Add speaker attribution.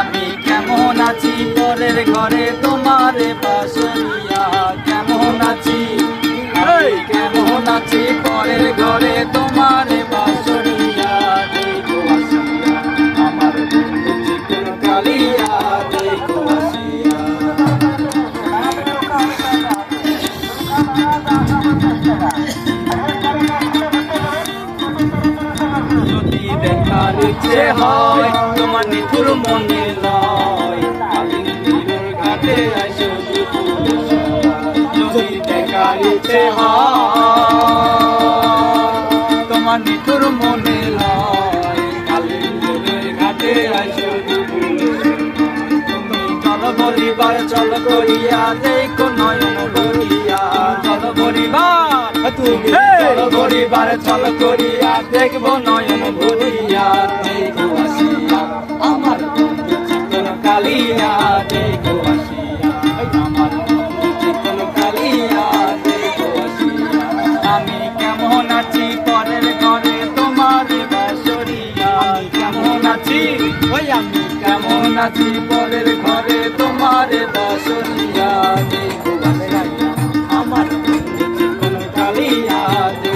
Speaker 1: আমি কেমন আছি পরের ঘরে তোমার বাসরিয়া যদি দেখার ইচ্ছে হয়, তোমার নিঠুর মনে লয় ঘাটে আসো। যদি দেখার ইচ্ছে হয়, তোমার নিঠুর মনে লয় চল করিয়া দেখো নয়ন ভরিয়া চল বলিবার তুমি চল বলিবার চল করিয়া দেখব নয়ন ভরিয়া দেখো আসিয়া। আমার বন্ধু কালিয়া দেখো আসিয়া। আমার বন্ধু কালিয়া দেখো আসিয়া। আমি কেমন আছি পরের ঘরে তোমার বাসরিয়া? কেমন আছি? ওই আমি কেমন আছি পরের ঘরে তোমার বাসরিয়া राधे